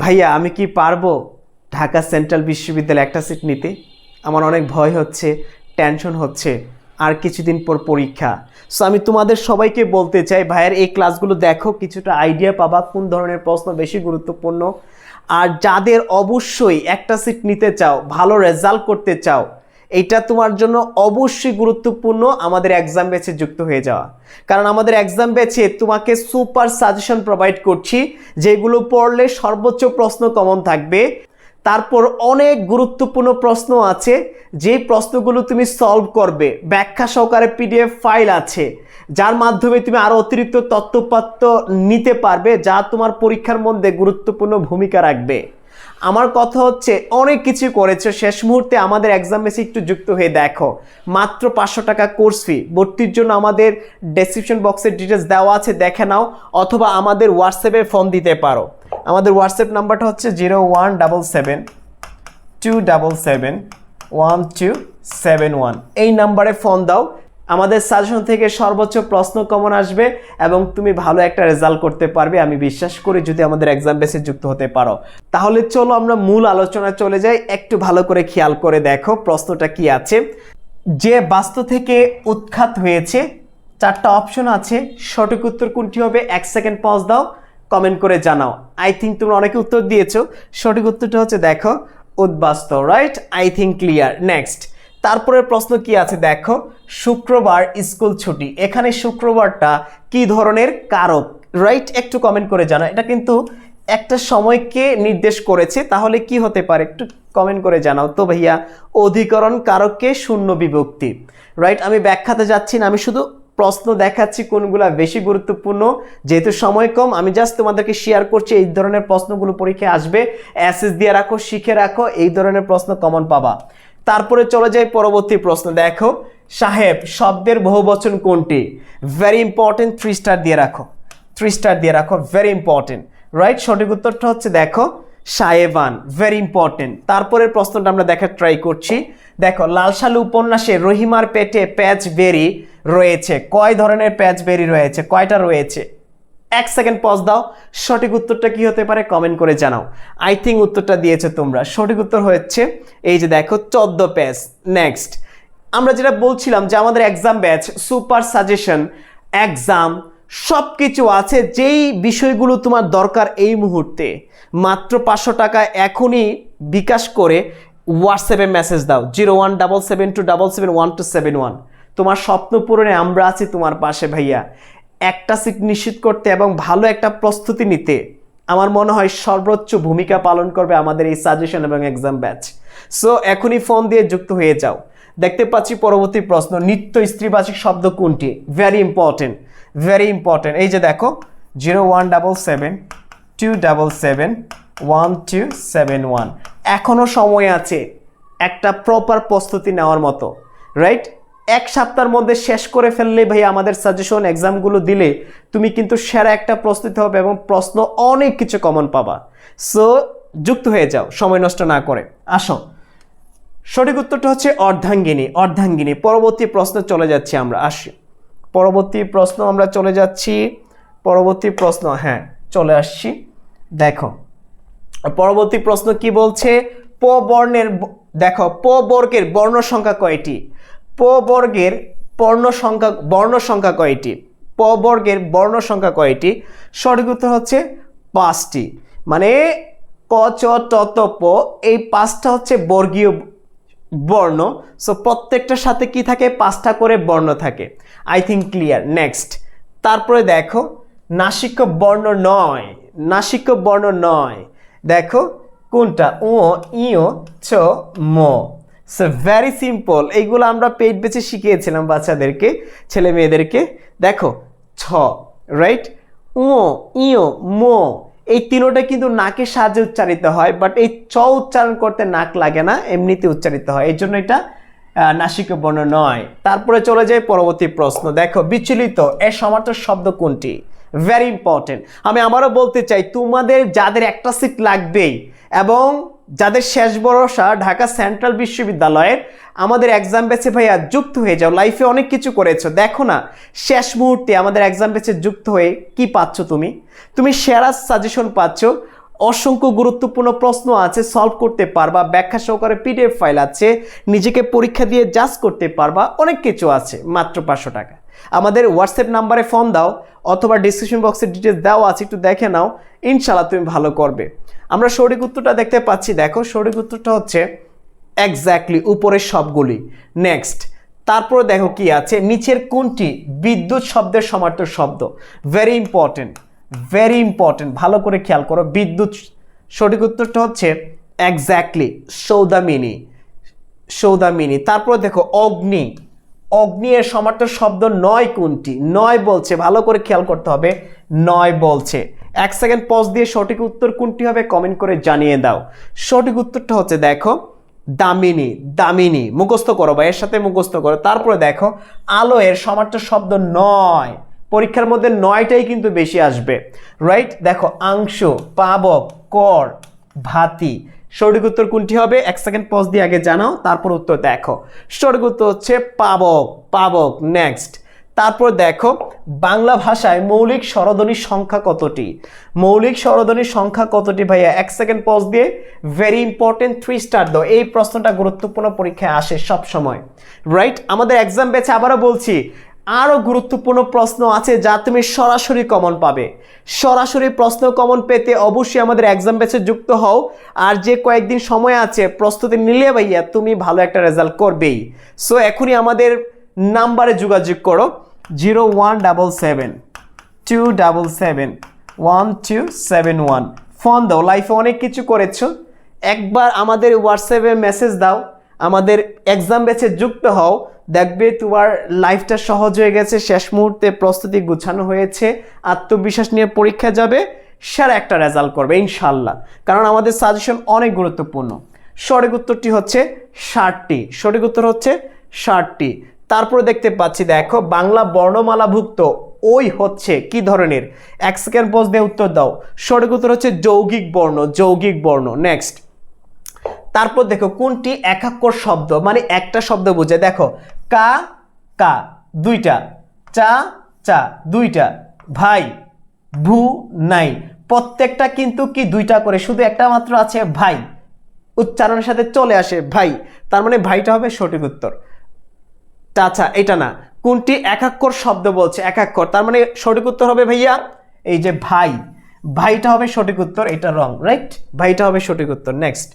ভাইয়া, আমি কি পারব? ঢাকা সেন্ট্রাল বিশ্ববিদ্যালয়ে একটা সিট নিতে? আমার অনেক ভয় হচ্ছে টেনশন হচ্ছে, আর কিছুদিন পর পরীক্ষা। সো আমি তোমাদের সবাইকে বলতে চাই, ভাইয়ের এই ক্লাসগুলো দেখো, কিছুটা আইডিয়া পাবা, কোন ধরনের প্রশ্ন বেশি গুরুত্বপূর্ণ। আর যাদের অবশ্যই একটা সিট নিতে চাও, ভালো রেজাল্ট করতে চাও এটা তোমার জন্য অবশ্যই গুরুত্বপূর্ণ, আমাদের এক্সাম ব্যাচে যুক্ত হয়ে যাওয়া। কারণ আমাদের এক্সাম ব্যাচে তোমাকে সুপার সাজেশন প্রোভাইড করছি, যেগুলো পড়লে সর্বোচ্চ প্রশ্ন কমন থাকবে। তারপর অনেক গুরুত্বপূর্ণ প্রশ্ন আছে, যে প্রশ্নগুলো তুমি সলভ করবে। ব্যাখ্যা সহকারে পিডিএফ ফাইল আছে, যার মাধ্যমে তুমি আরও অতিরিক্ত তথ্যপাত্র নিতে পারবে, যা তোমার পরীক্ষার মধ্যে গুরুত্বপূর্ণ ভূমিকা রাখবে। আমার কথা হচ্ছে, অনেক কিছু করেছ, শেষ মুহূর্তে আমাদের এক্সাম বেসে একটু যুক্ত হয়ে দেখো। মাত্র পাঁচশো টাকা কোর্স ফি ভর্তির জন্য আমাদের ডেসক্রিপশন বক্সের ডিটেলস দেওয়া আছে, দেখে নাও, অথবা আমাদের হোয়াটসঅ্যাপে ফোন দিতে পারো। আমাদের হোয়াটসঅ্যাপ নাম্বারটা হচ্ছে zero one double seven two double seven one two seven one এই নাম্বারে ফোন দাও আমাদের সাজেশন থেকে সর্বোচ্চ প্রশ্ন কমন আসবে এবং তুমি ভালো একটা রেজাল্ট করতে পারবে, আমি বিশ্বাস করি যদি আমাদের এক্সাম বেসে যুক্ত হতে পারো। তাহলে চলো আমরা মূল আলোচনায় চলে যাই, একটু ভালো করে খেয়াল করে দেখো প্রশ্নটা কি আছে। যে বাস্তু থেকে উৎখাত হয়েছে, চারটা অপশন আছে, সঠিক উত্তর কোনটি হবে, এক সেকেন্ড পজ দাও কমেন্ট করে জানাও। আই থিঙ্ক তোমরা অনেকে উত্তর দিয়েছ, সঠিক উত্তরটা হচ্ছে দেখো, উদ্বাস্ত right I think clear next তারপরের প্রশ্ন কি আছে দেখো শুক্রবার স্কুল ছুটি। এখানে শুক্রবারটা কি ধরনের কারক? রাইট একটু কমেন্ট করে জানাও এটা কিন্তু একটা সময়কে নির্দেশ করেছে, তাহলে কি হতে পারে? একটু কমেন্ট করে জানাও তো ভাইয়া। অধিকরণ কারককে শূন্য বিভক্তি। রাইট আমি ব্যাখ্যাতে যাচ্ছি না, আমি শুধু প্রশ্ন দেখাচ্ছি কোনগুলা বেশি গুরুত্বপূর্ণ। যেহেতু সময় কম, আমি জাস্ট তোমাদেরকে শেয়ার করছি, এই ধরনের প্রশ্নগুলো পরীক্ষায় আসবে। অ্যাসেস দিয়ে রাখো, শিখে রাখো, এই ধরনের প্রশ্ন কমন পাবা। তারপরে চলে যাই পরবর্তী প্রশ্ন। দেখো সাহেব, শব্দের বহুবচন কোনটি? ভেরি ইম্পর্টেন্ট থ্রি স্টার দিয়ে রাখো। থ্রি স্টার দিয়ে রাখো ভেরি ইম্পর্টেন্ট রাইট সঠিক উত্তরটা হচ্ছে দেখো, সাহেবান ভেরি ইম্পর্টেন্ট তারপরের প্রশ্নটা আমরা দেখার ট্রাই করছি। দেখো লালসালু উপন্যাসে রহিমার পেটে প্যাচ বেরি রয়েছে। কয় ধরনের প্যাচ বেরি রয়েছে? কয়টা রয়েছে? এক সেকেন্ড পজ দাও। সঠিক উত্তরটা কি হতে পারে কমেন্ট করে জানাও। আই থিঙ্ক উত্তরটা দিয়েছে তোমরা। সঠিক উত্তর হচ্ছে, এই যে দেখো, চোদ্দ প্যাচ। নেক্সট আমরা যেটা বলছিলাম যে আমাদের exam batch super suggestion exam সব কিছু আছে, যেই বিষয়গুলো তোমার দরকার এই মুহূর্তে। মাত্র পাঁচশো টাকা এখনই বিকাশ করে হোয়াটসঅ্যাপে মেসেজ দাও। Zero one double seven two double seven one two seven one. তোমার স্বপ্ন পূরণে আমরা আছি তোমার পাশে, ভাইয়া। একটা সিট নিশ্চিত করতে এবং ভালো একটা প্রস্তুতি নিতে আমার মনে হয় সর্বোচ্চ ভূমিকা পালন করবে আমাদের এই সাজেশন এবং এক্সাম ব্যাচ সো এখনই ফোন দিয়ে যুক্ত হয়ে যাও। দেখতে পাচ্ছি পরবর্তী প্রশ্ন, নিত্য স্ত্রীবাচক শব্দ কোনটি? ভেরি ইম্পর্টেন্ট ভেরি ইম্পর্টেন্ট এই যে দেখো zero one double seven two double seven one two seven one এখনও সময় আছে একটা প্রপার প্রস্তুতি নেওয়ার মতো রাইট এক সপ্তাহের মধ্যে শেষ করে ফেললে ভাই আমাদের সাজেশন এক্সামগুলো দিলে তুমি কিন্তু সেরা একটা প্রস্তুতি হবে এবং প্রশ্ন অনেক কিছু কমন পাবা। সো যুক্ত হয়ে যাও, সময় নষ্ট না করে। আসো। সঠিক উত্তরটা হচ্ছে অর্ধাঙ্গিনী অর্ধাঙ্গিনী। পরবর্তী প্রশ্ন চলে যাচ্ছি আমরা, আসি। পরবর্তী প্রশ্ন আমরা চলে যাচ্ছি, পরবর্তী প্রশ্ন হ্যাঁ চলে আসছি। দেখো, পরবর্তী প্রশ্ন কি বলছে? প বর্ণের দেখো, প বর্গের বর্ণ সংখ্যা কয়টি? প বর্গের বর্ণ সংখ্যা বর্ণ সংখ্যা কয়টি? প বর্গের বর্ণ সংখ্যা কয়টি? সঠিক উত্তর হচ্ছে পাঁচটি। মানে ক, চ, ট প, এই পাঁচটা হচ্ছে বর্গীয় বর্ণ। সো প্রত্যেকটার সাথে কি থাকে? পাঁচটা করে বর্ণ থাকে। আই থিঙ্ক ক্লিয়ার নেক্সট তারপরে দেখো, নাসিক্য বর্ণ নয়। নাসিক্য বর্ণ নয়। দেখো, কোনটা? ও ইও চ, ম। সো ভেরি সিম্পল এইগুলো আমরা পেট বেছে শিখিয়েছিলাম বাচ্চাদেরকে, ছেলে মেয়েদেরকে। দেখো, ছ রাইট ও ইও মো। এই তিনোটা কিন্তু নাকের সাহায্যে উচ্চারিত হয় বাট এই চ উচ্চারণ করতে নাক লাগে না, এমনিতে উচ্চারিত হয়। এই জন্য এটা নাসিক বর্ণ নয়। তারপরে চলে যায় পরবর্তী প্রশ্ন। দেখো, বিচলিত এ সমার্থক শব্দ কোনটি? ভেরি ইম্পর্টেন্ট আমি আবারও বলতে চাই, তোমাদের যাদের একটা সিট লাগবেই, এবং যাদের শেষ ভরসা ঢাকা সেন্ট্রাল বিশ্ববিদ্যালয়ের, আমাদের এক্সাম বেচে ভাইয়া যুক্ত হয়ে যাও। লাইফে অনেক কিছু করেছ। দেখো না, শেষ মুহূর্তে আমাদের এক্সাম বেচে যুক্ত হয়ে কি পাচ্ছ তুমি? তুমি সেরা সাজেশন পাচ্ছ। অসংখ্য গুরুত্বপূর্ণ প্রশ্ন আছে সলভ করতে পারবা। ব্যাখ্যা সহকারে পিডিএফ ফাইল আছে। নিজেকে পরীক্ষা দিয়ে জাজ করতে পারবা। অনেক কিছু আছে, মাত্র পাঁচশো টাকা। আমাদের হোয়াটসঅ্যাপ নাম্বারে ফোন দাও, অথবা ডিসক্রিপশন বক্সের ডিটেলস দেওয়া আছে, একটু দেখে নাও। ইনশাল্লাহ তুমি ভালো করবে। আমরা সঠিক উত্তরটা দেখতে পাচ্ছি, দেখো সঠিক উত্তরটা হচ্ছে এক্স্যাক্টলি উপরের সবগুলি। নেক্সট তারপরে দেখো কি আছে, নিচের কোনটি? বিদ্যুৎ শব্দের সমার্থক শব্দ। ভেরি ইম্পর্টেন্ট ভেরি ইম্পর্টেন্ট ভালো করে খেয়াল করো, বিদ্যুৎ, সঠিক উত্তরটা হচ্ছে এক্স্যাক্টলি সৌদামিনী সৌদামিনী। তারপর দেখো, অগ্নি অগ্নি এর সমার্থক শব্দ নয় কোনটি? নয় বলছে, ভালো করে খেয়াল করতে হবে, নয় বলছে। এক সেকেন্ড পজ দিয়ে সঠিক উত্তর কোনটি হবে কমেন্ট করে জানিয়ে দাও। সঠিক উত্তরটা হচ্ছে দেখো, দামিনী দামিনী, মুখস্থ করো বা এর সাথে মুখস্থ করো। তারপরে দেখো আলো এর সমার্থক শব্দ নয়। পরীক্ষার মধ্যে নয়টাই কিন্তু বেশি আসবে। রাইট দেখো, আংশ, পাবক, কর, ভাতি। সঠিক উত্তর কোনটি হবে? এক সেকেন্ড পজ দিয়ে আগে জানাও, তারপর উত্তর দেখো। সঠিক উত্তর হচ্ছে পাবক পাবক নেক্সট তারপর দেখো, বাংলা ভাষায় মৌলিক স্বরধ্বনির সংখ্যা কতটি? মৌলিক স্বরধ্বনির সংখ্যা কতটি ভাইয়া? এক সেকেন্ড পজ দিয়ে। ভেরি ইম্পর্টেন্ট থ্রি স্টার দাও। এই প্রশ্নটা গুরুত্বপূর্ণ পরীক্ষায় আসে সব সময় রাইট আমাদের এক্সাম বেছে আবারও বলছি, আরও গুরুত্বপূর্ণ প্রশ্ন আছে যা তুমি সরাসরি কমন পাবে। সরাসরি প্রশ্ন কমন পেতে অবশ্যই আমাদের এক্সাম ব্যাচে যুক্ত হও। আর যে কয়েকদিন সময় আছে, প্রস্তুতি নিলে ভাইয়া তুমি ভালো একটা রেজাল্ট করবেই। সো এখনই আমাদের নাম্বারে যোগাযোগ করো। Zero one double seven two double seven one two seven one phone দাও লাইফে অনেক কিছু করেছ। একবার আমাদের হোয়াটসঅ্যাপে মেসেজ দাও, আমাদের এক্সাম ব্যাচে যুক্ত হও, দেখবে তোমার লাইফটা সহজ হয়ে গেছে, শেষ মুহূর্তে প্রস্তুতি গুছানো হয়েছে, আত্মবিশ্বাস নিয়ে পরীক্ষা যাবে, সেরা একটা রেজাল্ট করবে ইনশাল্লাহ কারণ আমাদের সাজেশন অনেক গুরুত্বপূর্ণ। সঠিক উত্তরটি হচ্ছে ষাটটি। সঠিক উত্তর হচ্ছে ষাটটি। তারপরে দেখতে পাচ্ছি, দেখো, বাংলা বর্ণমালাভুক্ত ওই হচ্ছে কি ধরনের? এক সেকেন্ড পজ দিয়ে উত্তর দাও। সঠিক উত্তর হচ্ছে যৌগিক বর্ণ যৌগিক বর্ণ। নেক্সট তারপর দেখো, কোনটি একাক্ষর শব্দ? মানে একটা শব্দ বুঝে। দেখো, কা কা, দুইটা। চা চা, দুইটা। ভাই, ভু, নাই। প্রত্যেকটা কিন্তু কি দুইটা করে? শুধু একটা মাত্র আছে, ভাই। উচ্চারণের সাথে চলে আসে, ভাই। তার মানে ভাইটা হবে সঠিক উত্তর। আচ্ছা এটা না। কোনটি একাক্ষর শব্দ বলছে? একাক্ষর তার মানে সঠিক উত্তর হবে ভাইয়া, এই যে ভাই। ভাইটা হবে সঠিক উত্তর, এটা রং রাইট ভাইটা হবে সঠিক উত্তর। নেক্সট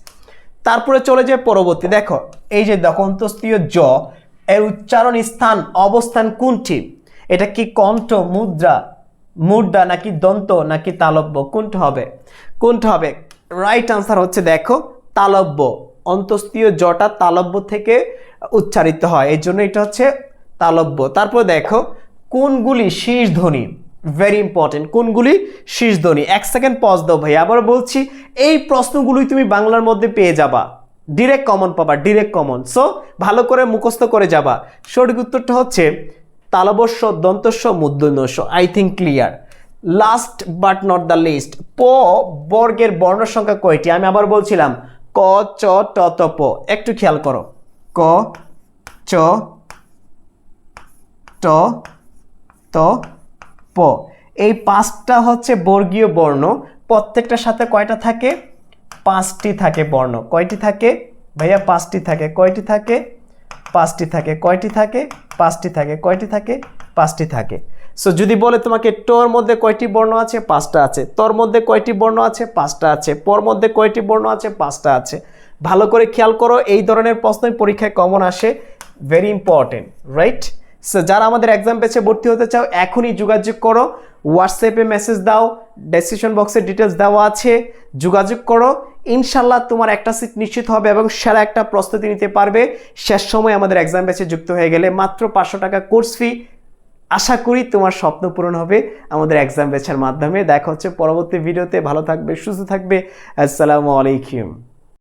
তারপরে চলে যায় পরবর্তী। দেখো, এই যে দকন্তস্থীয় জ, এর উচ্চারণ স্থান, অবস্থান কোনটি? এটা কি কণ্ঠ, মুদ্রা মুদ্রা নাকি দন্ত, নাকি তালব্য? কোনটা হবে? কোনটা হবে? রাইট আনসার হচ্ছে দেখো, তালব্য। অন্তস্থীয় জটা তালব্য থেকে উচ্চারিত হয়। এই জন্য এটা হচ্ছে তালব্য। তারপর দেখো, কোনগুলি শীর্ষ ধ্বনি? ভেরি ইম্পর্টেন্ট কোনগুলি শীর্ষ ধ্বনি? এক সেকেন্ড পজ দাও ভাই, আবার বলছি, এই প্রশ্নগুলোই তুমি বাংলার মধ্যে পেয়ে যাবা। ডিরেক্ট কমন পাবা ডিরেক্ট কমন সো ভালো করে মুখস্থ করে যাবা। সঠিক উত্তরটা হচ্ছে তালবস্য দন্তস্য মূর্ধন্যস্য I think clear last but not the least প বর্গের বর্ণ সংখ্যা কয়টি? আমি আবার বলছিলাম ক, চ, ট, ত, প। একটু খেয়াল করো। ক, চ, ট, ত, প। এই পাঁচটা হচ্ছে বর্গীয় বর্ণ। প্রত্যেকটার সাথে কয়টা থাকে? পাঁচটি থাকে বর্ণ। কয়টি থাকে? ভাইয়া, পাঁচটি থাকে। কয়টি থাকে? পাঁচটি থাকে। কয়টি থাকে? পাঁচটি থাকে। কয়টি থাকে? পাঁচটি থাকে। সো যদি বলে তোমাকে টোর মধ্যে কয়টি বর্ণ আছে? পাঁচটা আছে। তোর মধ্যে কয়টি বর্ণ আছে? পাঁচটা আছে। পর মধ্যে কয়টি বর্ণ আছে? পাঁচটা আছে। ভালো করে খেয়াল করো, এই ধরনের প্রশ্নই পরীক্ষায় কমন আসে। ভেরি ইম্পর্টেন্ট রাইট সো যারা আমাদের এক্সাম পেছে ভর্তি হতে চাও, এখনই যোগাযোগ করো। হোয়াটসঅ্যাপে মেসেজ দাও ডেসক্রিপশন বক্সে ডিটেলস দেওয়া আছে। যোগাযোগ করো। ইনশাল্লাহ তোমার একটা সিট নিশ্চিত হবে এবং সেরা একটা প্রস্তুতি নিতে পারবে। শেষ সময় আমাদের এক্সাম ব্যাচে যুক্ত হয়ে গেলে মাত্র পাঁচশো টাকা কোর্স ফি আশা করি তোমার স্বপ্ন পূরণ হবে আমাদের এক্সাম বেছার মাধ্যমে। দেখা হচ্ছে পরবর্তী ভিডিওতে ভালো থাকবে, সুস্থ থাকবে। আসসালামু আলাইকুম।